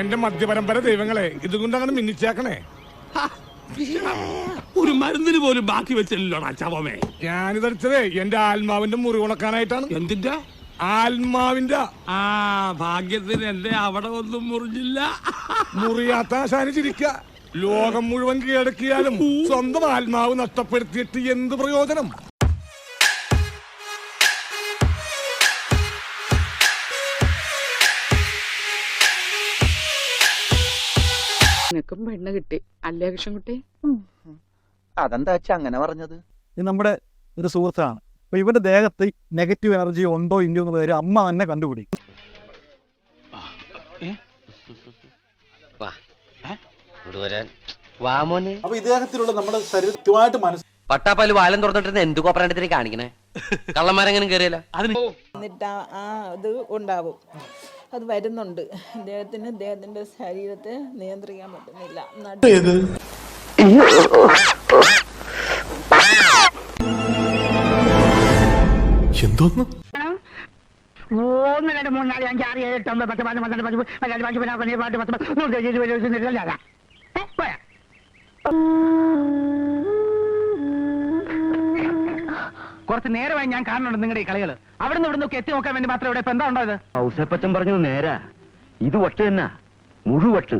എന്റെ മദ്യപരമ്പര ദൈവങ്ങളെ ഇതുകൊണ്ട് അങ്ങനെ മിന്നിച്ചേക്കണേ. ഒരു മരുന്നിന് പോലും ബാക്കി വെച്ചില്ലല്ലോടാ ചവമേ. ഞാനിതടിച്ചതേ എന്റെ ആത്മാവിന്റെ മുറി ഉണക്കാനായിട്ടാണ്. എന്തിന്റെ? ആത്മാവിന്റെ. ആ ഭാഗ്യത്തിന് എന്റെ അവിടെ ഒന്നും മുറിഞ്ഞില്ല. മുറിയാത്ത ശാനിച്ചിരിക്ക ചിരിക്ക. ലോകം മുഴുവൻ കീഴടക്കിയാലും സ്വന്തം ആത്മാവ് നഷ്ടപ്പെടുത്തിയിട്ട് എന്ത് പ്രയോജനം? നിനക്കും പെണ്ണ് കിട്ടി. അല്ലേ കൃഷ്ണൻകുട്ടി? അതെന്താ അങ്ങനെ പറഞ്ഞത്? നമ്മുടെ ഒരു സുഹൃത്താണ്. അപ്പൊ ഇവന്റെ ദേഹത്ത് നെഗറ്റീവ് എനർജി ഉണ്ടോ ഇല്ലയോ എന്നുള്ള കാര്യം അമ്മ തന്നെ കണ്ടുപിടിക്കും. വാമോനെ അപ്പൊ ഇദ്ദേഹത്തിലുള്ള നമ്മുടെ മനസ്സ് പട്ടാപ്പാൽ വാലം തുറന്നിട്ട് എന്ത് കോപ്പറേണ്ടത്തിന് കാണിക്കണേ? കള്ളന്മാരെങ്ങനെ കയറിയല്ല എന്നിട്ട് ആ ആ ഇത് ഉണ്ടാവും. അത് വരുന്നുണ്ട് അദ്ദേഹത്തിന് അദ്ദേഹത്തിന്റെ ശരീരത്തെ നിയന്ത്രിക്കാൻ പറ്റുന്നില്ല നടു ഒന്ന് രണ്ട് മൂന്ന് നാല് അഞ്ച് ആറ് ഏഴ് എട്ട് ഒമ്പത് പത്ത് പന്ത്രണ്ട് പതിനാല് പതിനാറ് പതിനേഴ് ഇരുപത്? കുറച്ച് നേരമായി ഞാൻ കാണുന്നുണ്ട് നിങ്ങളുടെ ഈ കളികൾ അവിടെ നിന്ന് ഇവിടെ എത്തി നോക്കാൻ വേണ്ടി മാത്രം ഇവിടെ ഇപ്പൊ എന്താ ഉണ്ടായത്? ഔസേപ്പച്ചൻ പറഞ്ഞു നേരാ. ഇത് വട്ട് തന്നെ. മുഴുവട്ട്.